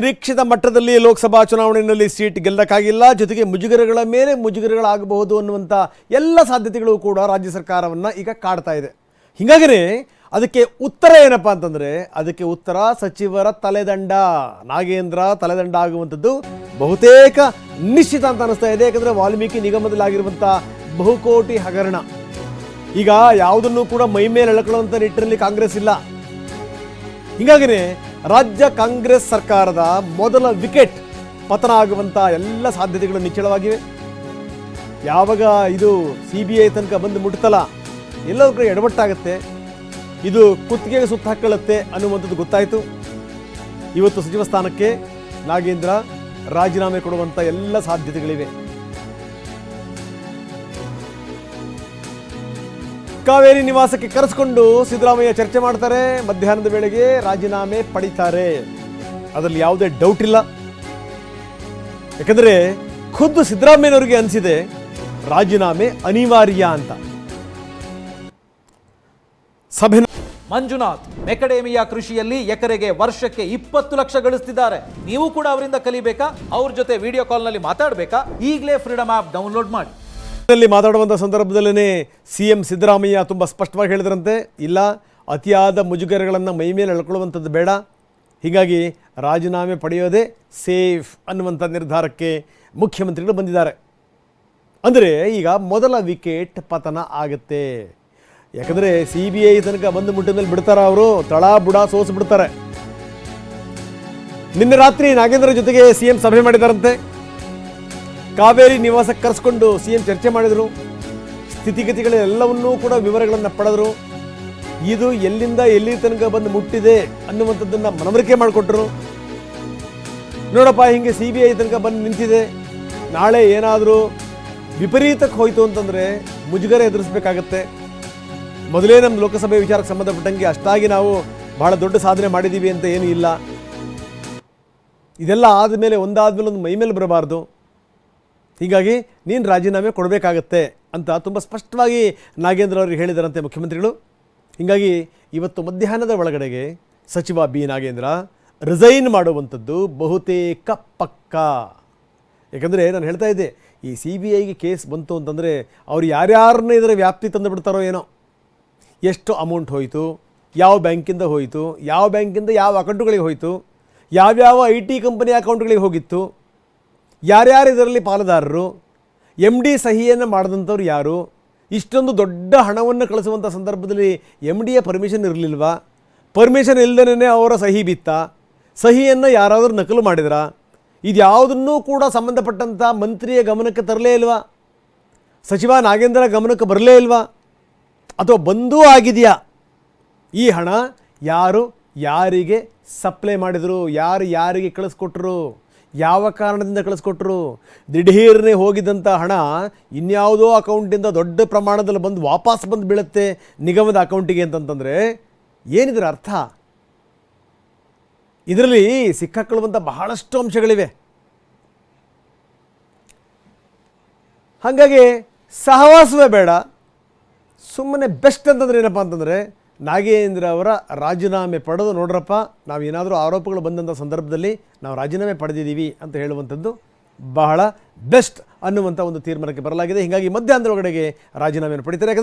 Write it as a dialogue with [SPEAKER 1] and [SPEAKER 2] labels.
[SPEAKER 1] ನಿರೀಕ್ಷಿತ ಮಟ್ಟದಲ್ಲಿ ಲೋಕಸಭಾ ಚುನಾವಣೆಯಲ್ಲಿ ಸೀಟ್ ಗೆಲ್ಲಕ್ಕಾಗಿಲ್ಲ. ಜೊತೆಗೆ ಮುಜುಗರಗಳ ಮೇಲೆ ಮುಜುಗರಗಳಾಗಬಹುದು ಅನ್ನುವಂಥ ಎಲ್ಲ ಸಾಧ್ಯತೆಗಳು ಕೂಡ ರಾಜ್ಯ ಸರ್ಕಾರವನ್ನು ಈಗ ಕಾಡ್ತಾ ಇದೆ. ಹೀಗಾಗಿನೇ ಅದಕ್ಕೆ ಉತ್ತರ ಏನಪ್ಪಾ ಅಂತಂದರೆ, ಅದಕ್ಕೆ ಉತ್ತರ ಸಚಿವರ ತಲೆದಂಡ. ನಾಗೇಂದ್ರ ತಲೆದಂಡ ಆಗುವಂಥದ್ದು ಬಹುತೇಕ ನಿಶ್ಚಿತ ಅಂತ ಅನ್ನಿಸ್ತಾ ಇದೆ. ಯಾಕಂದರೆ ವಾಲ್ಮೀಕಿ ನಿಗಮದಲ್ಲಾಗಿರುವಂಥ ಬಹುಕೋಟಿ ಹಗರಣ. ಈಗ ಯಾವುದನ್ನು ಕೂಡ ಮೈ ಮೇಲೆ ನಿಟ್ಟಿನಲ್ಲಿ ಕಾಂಗ್ರೆಸ್ ಇಲ್ಲ. ಹೀಗಾಗಿನೇ ರಾಜ್ಯ ಕಾಂಗ್ರೆಸ್ ಸರ್ಕಾರದ ಮೊದಲ ವಿಕೆಟ್ ಪತನ ಆಗುವಂಥ ಎಲ್ಲ ಸಾಧ್ಯತೆಗಳು ನಿಚ್ಚಳವಾಗಿವೆ. ಯಾವಾಗ ಇದು ಸಿ ಬಿ ಐ ತನಕ ಬಂದು ಮುಟ್ತಲ್ಲ, ಎಲ್ಲರೂ ಕೂಡ ಎಡವಟ್ಟಾಗುತ್ತೆ. ಇದು ಕುತ್ತಿಗೆಗೆ ಸುತ್ತ ಹಾಕೊಳ್ಳುತ್ತೆ ಅನ್ನುವಂಥದ್ದು ಗೊತ್ತಾಯಿತು. ಇವತ್ತು ಸಚಿವ ಸ್ಥಾನಕ್ಕೆ ನಾಗೇಂದ್ರ ರಾಜೀನಾಮೆ ಕೊಡುವಂಥ ಎಲ್ಲ ಸಾಧ್ಯತೆಗಳಿವೆ. ಕಾವೇರಿ ನಿವಾಸಕ್ಕೆ ಕರೆಸಿಕೊಂಡು ಸಿದ್ದರಾಮಯ್ಯ ಚರ್ಚೆ ಮಾಡ್ತಾರೆ. ಮಧ್ಯಾಹ್ನದ ವೇಳೆಗೆ ರಾಜೀನಾಮೆ ಪಡಿತಾರೆ. ಅದರಲ್ಲಿ ಯಾವುದೇ ಡೌಟ್ ಇಲ್ಲ. ಯಾಕಂದ್ರೆ ಖುದ್ದು ಸಿದ್ದರಾಮಯ್ಯನವರಿಗೆ ಅನಿಸಿದೆ, ರಾಜೀನಾಮೆ ಅನಿವಾರ್ಯ ಅಂತ. ಸಭೆ
[SPEAKER 2] ಮಂಜುನಾಥ್, ಮೆಕಡೇಮಿಯಾ ಕೃಷಿಯಲ್ಲಿ ಎಕರೆಗೆ ವರ್ಷಕ್ಕೆ ಇಪ್ಪತ್ತು ಲಕ್ಷ ಗಳಿಸ್ತಿದ್ದಾರೆ. ನೀವು ಕೂಡ ಅವರಿಂದ ಕಲಿಬೇಕಾ? ಅವ್ರ ಜೊತೆ ವಿಡಿಯೋ ಕಾಲ್ನಲ್ಲಿ ಮಾತಾಡಬೇಕಾ? ಈಗಲೇ ಫ್ರೀಡಮ್ ಆಪ್ ಡೌನ್ಲೋಡ್ ಮಾಡಿ.
[SPEAKER 1] ನಲ್ಲಿ ಮಾತಾಡುವಂಥ ಸಂದರ್ಭದಲ್ಲೇ ಸಿ ಎಂ ಸಿದ್ದರಾಮಯ್ಯ ತುಂಬ ಸ್ಪಷ್ಟವಾಗಿ ಹೇಳಿದ್ರಂತೆ, ಇಲ್ಲ, ಅತಿಯಾದ ಮುಜುಗರಗಳನ್ನು ಮೈ ಮೇಲೆ ಎಳ್ಕೊಳ್ಳುವಂಥದ್ದು ಬೇಡ, ಹೀಗಾಗಿ ರಾಜೀನಾಮೆ ಪಡೆಯೋದೇ ಸೇಫ್ ಅನ್ನುವಂಥ ನಿರ್ಧಾರಕ್ಕೆ ಮುಖ್ಯಮಂತ್ರಿಗಳು ಬಂದಿದ್ದಾರೆ. ಅಂದರೆ ಈಗ ಮೊದಲ ವಿಕೆಟ್ ಪತನ ಆಗುತ್ತೆ. ಯಾಕಂದರೆ ಸಿ ಬಿ ಐ ತನಕ ಬಂದು ಮುಟ್ಟಿನಲ್ಲಿ ಬಿಡ್ತಾರೆ ಬಿಡ್ತಾರ ಅವರು? ತಳ, ಬುಡ ಸೋಸಿ ಬಿಡ್ತಾರೆ ನಿನ್ನೆ ರಾತ್ರಿ ನಾಗೇಂದ್ರ ಜೊತೆಗೆ ಸಿ ಎಂ ಸಭೆ ಮಾಡಿದಾರಂತೆ. ಕಾವೇರಿ ನಿವಾಸಕ್ಕೆ ಕರೆಸ್ಕೊಂಡು ಸಿ ಎಂ ಚರ್ಚೆ ಮಾಡಿದರು. ಸ್ಥಿತಿಗತಿಗಳೆಲ್ಲವನ್ನೂ ಕೂಡ ವಿವರಗಳನ್ನು ಪಡೆದರು. ಇದು ಎಲ್ಲಿಂದ ಎಲ್ಲಿ ತನಕ ಬಂದು ಮುಟ್ಟಿದೆ ಅನ್ನುವಂಥದ್ದನ್ನು ಮನವರಿಕೆ ಮಾಡಿಕೊಟ್ರು. ನೋಡಪ್ಪ, ಹಿಂಗೆ ಸಿ ಬಿ ಐ ತನಕ ಬಂದು ನಿಂತಿದೆ. ನಾಳೆ ಏನಾದರೂ ವಿಪರೀತಕ್ಕೆ ಹೋಯಿತು ಅಂತಂದರೆ ಮುಜುಗರ ಎದುರಿಸಬೇಕಾಗತ್ತೆ. ಮೊದಲೇ ನಮ್ಮ ಲೋಕಸಭೆ ವಿಚಾರಕ್ಕೆ ಸಂಬಂಧಪಟ್ಟಂಗೆ ಅಷ್ಟಾಗಿ ನಾವು ಬಹಳ ದೊಡ್ಡ ಸಾಧನೆ ಮಾಡಿದ್ದೀವಿ ಅಂತ ಏನೂ ಇಲ್ಲ. ಇದೆಲ್ಲ ಆದಮೇಲೆ ಒಂದಾದ್ಮೇಲೆ ಒಂದು ಮೈ ಮೇಲೆ ಬರಬಾರ್ದು. ಹೀಗಾಗಿ ನೀನು ರಾಜೀನಾಮೆ ಕೊಡಬೇಕಾಗತ್ತೆ ಅಂತ ತುಂಬ ಸ್ಪಷ್ಟವಾಗಿ ನಾಗೇಂದ್ರ ಅವರಿಗೆ ಹೇಳಿದರಂತೆ ಮುಖ್ಯಮಂತ್ರಿಗಳು. ಹೀಗಾಗಿ ಇವತ್ತು ಮಧ್ಯಾಹ್ನದ ಒಳಗಡೆಗೆ ಸಚಿವ ಬಿ ನಾಗೇಂದ್ರ ರಿಸೈನ್ ಮಾಡುವಂಥದ್ದು ಬಹುತೇಕ ಪಕ್ಕ. ಯಾಕಂದರೆ ನಾನು ಹೇಳ್ತಾ ಇದ್ದೆ, ಈ ಸಿ ಬಿ ಐಗೆ ಕೇಸ್ ಬಂತು ಅಂತಂದರೆ ಅವ್ರು ಯಾರ್ಯಾರನ್ನ ಇದರ ವ್ಯಾಪ್ತಿ ತಂದು ಬಿಡ್ತಾರೋ ಏನೋ. ಎಷ್ಟು ಅಮೌಂಟ್ ಹೋಯಿತು, ಯಾವ ಬ್ಯಾಂಕಿಂದ ಹೋಯಿತು, ಯಾವ ಬ್ಯಾಂಕಿಂದ ಯಾವ ಅಕೌಂಟುಗಳಿಗೆ ಹೋಯಿತು, ಯಾವ್ಯಾವ ಐ ಟಿ ಕಂಪನಿ ಅಕೌಂಟ್ಗಳಿಗೆ ಹೋಗಿತ್ತು ಯಾರ್ಯಾರು ಇದರಲ್ಲಿ ಪಾಲುದಾರರು? ಎಂ ಡಿ ಸಹಿಯನ್ನು ಮಾಡಿದಂಥವ್ರು ಯಾರು? ಇಷ್ಟೊಂದು ದೊಡ್ಡ ಹಣವನ್ನು ಕಳಿಸುವಂಥ ಸಂದರ್ಭದಲ್ಲಿ ಎಂ ಡಿಯ ಪರ್ಮಿಷನ್ ಇರಲಿಲ್ವಾ? ಪರ್ಮಿಷನ್ ಇಲ್ಲದೇ ಅವರ ಸಹಿ ಬಿತ್ತ? ಸಹಿಯನ್ನು ಯಾರಾದರೂ ನಕಲು ಮಾಡಿದ್ರಾ? ಇದ್ಯಾವುದನ್ನೂ ಕೂಡ ಸಂಬಂಧಪಟ್ಟಂಥ ಮಂತ್ರಿಯ ಗಮನಕ್ಕೆ ತರಲೇ ಇಲ್ವಾ? ಸಚಿವ ನಾಗೇಂದ್ರ ಗಮನಕ್ಕೆ ಬರಲೇ ಇಲ್ವಾ? ಅಥವಾ ಬಂದೂ ಆಗಿದೆಯಾ? ಈ ಹಣ ಯಾರು, ಯಾರಿಗೆ ಸಪ್ಲೈ ಮಾಡಿದರು, ಯಾರು ಯಾರಿಗೆ ಕಳಿಸ್ಕೊಟ್ರು? ಯಾವ ಕಾರಣದಿಂದ ಕಳಿಸ್ಕೊಟ್ರು? ದಿಢೀರ್ನೆ ಹೋಗಿದ್ದಂಥ ಹಣ ಇನ್ಯಾವುದೋ ಅಕೌಂಟಿಂದ ದೊಡ್ಡ ಪ್ರಮಾಣದಲ್ಲಿ ಬಂದು ವಾಪಸ್ ಬಂದು ಬೀಳುತ್ತೆ ನಿಗಮದ ಅಕೌಂಟಿಗೆ ಅಂತಂತಂದರೆ ಏನಿದ್ರ ಅರ್ಥ? ಇದರಲ್ಲಿ ಸಿಕ್ಕಾಕೊಳ್ಳುವಂಥ ಬಹಳಷ್ಟು ಅಂಶಗಳಿವೆ. ಹಾಗಾಗಿ ಸಹವಾಸವೇ ಬೇಡ. ಸುಮ್ಮನೆ ಬೆಸ್ಟ್ ಅಂತಂದ್ರೆ ಏನಪ್ಪ ಅಂತಂದರೆ ನಾಗೇಂದ್ರ ಅವರ ರಾಜೀನಾಮೆ ಪಡೆದು ನೋಡ್ರಪ್ಪ, ನಾವು ಏನಾದರೂ ಆರೋಪಗಳು ಬಂದಂಥ ಸಂದರ್ಭದಲ್ಲಿ ನಾವು ರಾಜೀನಾಮೆ ಪಡೆದಿದ್ದೀವಿ ಅಂತ ಹೇಳುವಂಥದ್ದು ಬಹಳ ಬೆಸ್ಟ್ ಅನ್ನುವಂಥ ಒಂದು ತೀರ್ಮಾನಕ್ಕೆ ಬರಲಾಗಿದೆ. ಹೀಗಾಗಿ ಮಧ್ಯಾಹ್ನದೊಳಗಡೆಗೆ ರಾಜೀನಾಮೆಯನ್ನು ಪಡಿತಾರೆ.